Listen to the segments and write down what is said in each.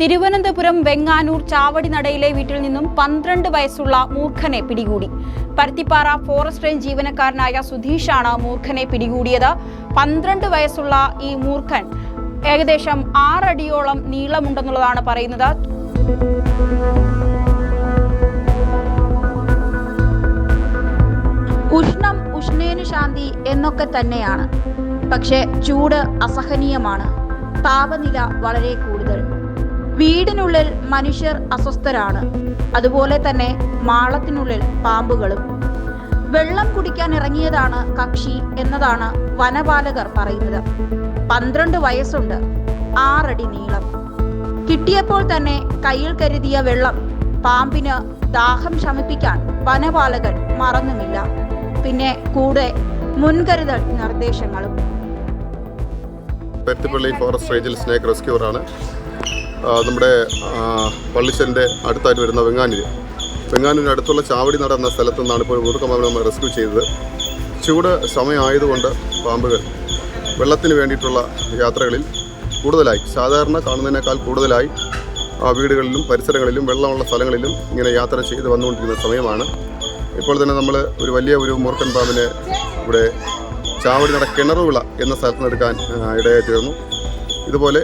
തിരുവനന്തപുരം വെങ്ങാനൂർ ചാവടിനടയിലെ വീട്ടിൽ നിന്നും പന്ത്രണ്ട് വയസ്സുള്ള മൂർഖനെ പിടികൂടി. പരുത്തിപ്പാറ ഫോറസ്റ്റ് റേഞ്ച് ജീവനക്കാരനായ സുധീഷാണ് മൂർഖനെ പിടികൂടിയത്. പന്ത്രണ്ട് വയസ്സുള്ള ഈ മൂർഖൻ ഏകദേശം ആറടിയോളം നീളമുണ്ടെന്നുള്ളതാണ് പറയുന്നത്. ഉഷ്ണം ഉഷ്ണേനു ശാന്തി എന്നൊക്കെ തന്നെയാണ്. പക്ഷെ ചൂട് അസഹനീയമാണ്. താപനില വളരെ കൂടുതൽ. വീടിനുള്ളിൽ മനുഷ്യർ അസ്വസ്ഥരാണ്. അതുപോലെ തന്നെ മാളത്തിനുള്ളിൽ പാമ്പുകളും. വെള്ളം കുടിക്കാൻ ഇറങ്ങിയതാണ് കക്ഷി എന്നതാണ് വനപാലകർ പറയുന്നത്. പന്ത്രണ്ട് വയസ്സുണ്ട് ആറടി നീളം. കിട്ടിയപ്പോൾ തന്നെ കയ്യിൽ കരുതിയ വെള്ളം പാമ്പിന് ദാഹം ശമിപ്പിക്കാൻ വനപാലകൻ മറന്നുമില്ല. പിന്നെ കൂടെ മുൻകരുതൽ നിർദ്ദേശങ്ങളും. ഫോറസ്റ്റ് റേഞ്ചിൽ സ്നേക് റെസ്ക്യൂറാണ്. നമ്മുടെ പള്ളിച്ചന്റെ അടുത്തായിട്ട് വരുന്ന വെങ്ങാനിൽ വെങ്ങാനൂരിന് അടുത്തുള്ള ചാവടി നട എന്ന സ്ഥലത്തു നിന്നാണ് ഇപ്പോൾ ഊർക്കമാവ് നമ്മൾ റെസ്ക്യൂ ചെയ്തത്. ചൂട് സമയമായതുകൊണ്ട് പാമ്പുകൾ വെള്ളത്തിന് വേണ്ടിയിട്ടുള്ള യാത്രകളിൽ കൂടുതലായി സാധാരണ കാണുന്നതിനേക്കാൾ കൂടുതലായി വീടുകളിലും പരിസരങ്ങളിലും വെള്ളമുള്ള സ്ഥലങ്ങളിലും ഇങ്ങനെ യാത്ര ചെയ്ത് വന്നുകൊണ്ടിരിക്കുന്ന സമയമാണ്. ഇപ്പോൾ തന്നെ നമ്മൾ ഒരു വലിയ ഒരു മൂർക്കൻ പാമ്പിനെ ഇവിടെ ചാവടി നട കിണറുവിള എന്ന സ്ഥലത്ത് നിന്ന് എടുക്കാൻ ഇടയായി തീർന്നു. ഇതുപോലെ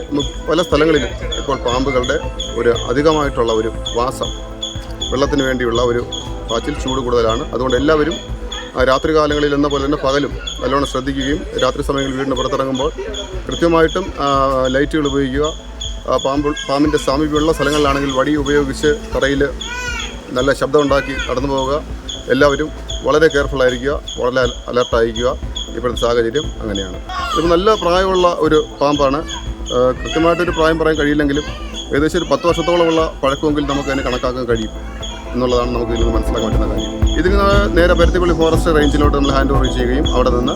പല സ്ഥലങ്ങളിലും ഇപ്പോൾ പാമ്പുകളുടെ ഒരു അധികമായിട്ടുള്ള ഒരു വാസം വെള്ളത്തിന് വേണ്ടിയുള്ള ഒരു കാച്ചിൽ ചൂട് കൂടുതലാണ്. അതുകൊണ്ട് എല്ലാവരും രാത്രി കാലങ്ങളിൽ എന്ന പോലെ തന്നെ പകലും നല്ലോണം ശ്രദ്ധിക്കുകയും രാത്രി സമയങ്ങളിൽ വീടിന് പുറത്തിറങ്ങുമ്പോൾ കൃത്യമായിട്ടും ലൈറ്റുകൾ ഉപയോഗിക്കുക. പാമ്പ് പാമ്പിന്റെ സാമീപ്യമുള്ള സ്ഥലങ്ങളിലാണെങ്കിൽ വടി ഉപയോഗിച്ച് തറയിൽ നല്ല ശബ്ദമുണ്ടാക്കി കടന്നു പോവുക. എല്ലാവരും വളരെ കെയർഫുൾ ആയിരിക്കുക വളരെ അലർട്ടായിരിക്കുക. ഇപ്പോഴത്തെ സാഹചര്യം അങ്ങനെയാണ്. ഇത് നല്ല പ്രായമുള്ള ഒരു പാമ്പാണ് കൃത്യമായിട്ടൊരു പ്രായം പറയാൻ കഴിയില്ലെങ്കിലും ഏകദേശം ഒരു പത്ത് വർഷത്തോളമുള്ള പഴക്കമെങ്കിൽ നമുക്ക് അതിനെ കണക്കാക്കാൻ കഴിയും എന്നുള്ളതാണ് നമുക്ക് ഇതിൽ നിന്ന് മനസ്സിലാക്കാൻ പറ്റുന്ന കാര്യം. ഇതിന് നേരെ പരുത്തിപ്പള്ളി ഫോറസ്റ്റ് റേഞ്ചിലോട്ട് നമ്മൾ ഹാൻഡ് ഓവർ ചെയ്യുകയും അവിടെ നിന്ന്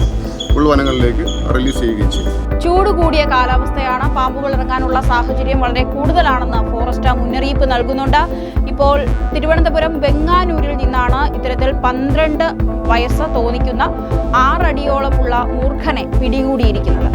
ഉൾവനങ്ങളിലേക്ക് റിലീസ് ചെയ്യുകയും ചെയ്യും. ചൂട് കൂടിയ കാലാവസ്ഥയാണ് പാമ്പുകൾ ഇറങ്ങാനുള്ള സാഹചര്യം വളരെ കൂടുതലാണെന്ന് ഫോറസ്റ്റ് മുന്നറിയിപ്പ് നൽകുന്നുണ്ട്. ഇപ്പോൾ തിരുവനന്തപുരം വെങ്ങാനൂരിൽ നിന്നാണ് ഇത്തരത്തിൽ പന്ത്രണ്ട് വയസ്സ് തോന്നിക്കുന്ന ആറടിയോളമുള്ള മൂർഖനെ പിടികൂടിയിരിക്കുന്നത്.